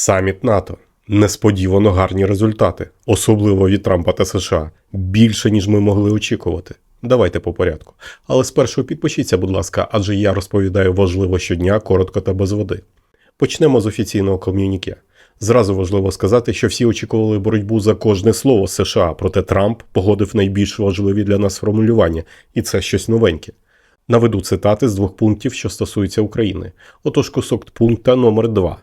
Саміт НАТО. Несподівано гарні результати, особливо від Трампа та США. Більше, ніж ми могли очікувати. Давайте по порядку. Але спершу підпишіться, будь ласка, адже я розповідаю важливо щодня, коротко та без води. Почнемо з офіційного ком'юніке. Зразу важливо сказати, що всі очікували боротьбу за кожне слово США, проте Трамп погодив найбільш важливі для нас формулювання, і це щось новеньке. Наведу цитати з двох пунктів, що стосуються України. Отож, кусок пункта номер 2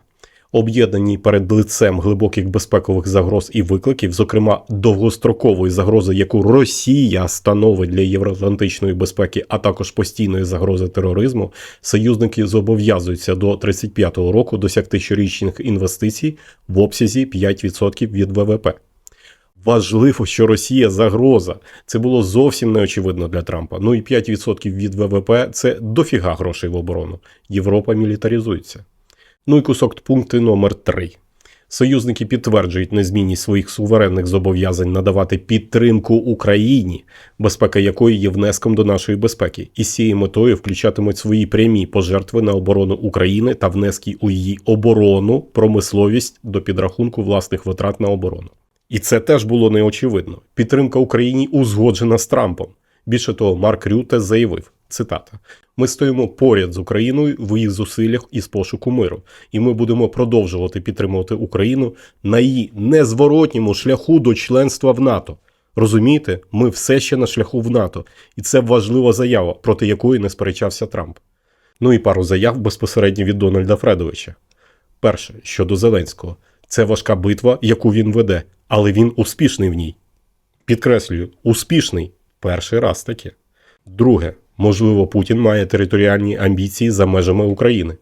об'єднані перед лицем глибоких безпекових загроз і викликів, зокрема довгострокової загрози, яку Росія становить для євроатлантичної безпеки, а також постійної загрози тероризму, союзники зобов'язуються до 35-го року досягти щорічних інвестицій в обсязі 5% від ВВП. Важливо, що Росія загроза. Це було зовсім неочевидно для Трампа. Ну і 5% від ВВП це дофіга грошей в оборону. Європа мілітаризується. Ну і кусок пункти номер 3 Союзники підтверджують незмінність своїх суверенних зобов'язань надавати підтримку Україні, безпека якої є внеском до нашої безпеки, і з цією метою включатимуть свої прямі пожертви на оборону України та внески у її оборону, промисловість до підрахунку власних витрат на оборону. І це теж було неочевидно. Підтримка Україні узгоджена з Трампом. Більше того, Марк Рюте заявив: цитата: Ми стоїмо поряд з Україною в її зусиллях із пошуку миру, і ми будемо продовжувати підтримувати Україну на її незворотньому шляху до членства в НАТО. Розумієте, ми все ще на шляху в НАТО, і це важлива заява, проти якої не сперечався Трамп. Ну і пару заяв безпосередньо від Дональда Фредовича. Перше щодо Зеленського, це важка битва, яку він веде, але він успішний в ній. Підкреслюю, успішний перший раз таке. Друге, можливо, Путін має територіальні амбіції за межами України.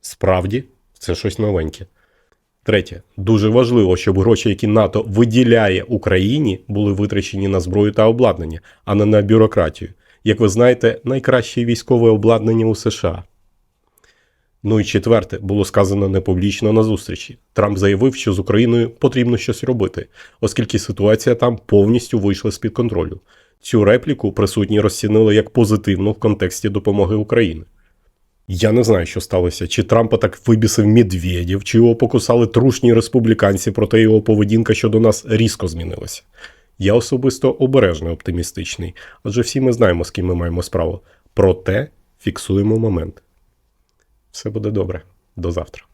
Справді, це щось новеньке. Третє, дуже важливо, щоб гроші, які НАТО виділяє Україні, були витрачені на зброю та обладнання, а не на бюрократію. Як ви знаєте, найкраще військове обладнання у США. Ну і четверте, було сказано не публічно на зустрічі. Трамп заявив, що з Україною потрібно щось робити, оскільки ситуація там повністю вийшла з-під контролю. Цю репліку присутні розцінили як позитивну в контексті допомоги Україні. Я не знаю, що сталося, чи Трампа так вибісив Медведєв, чи його покусали трушні республіканці, проте його поведінка щодо нас різко змінилася. Я особисто обережно оптимістичний, адже всі ми знаємо, з ким ми маємо справу. Проте фіксуємо момент. Все буде добре. До завтра.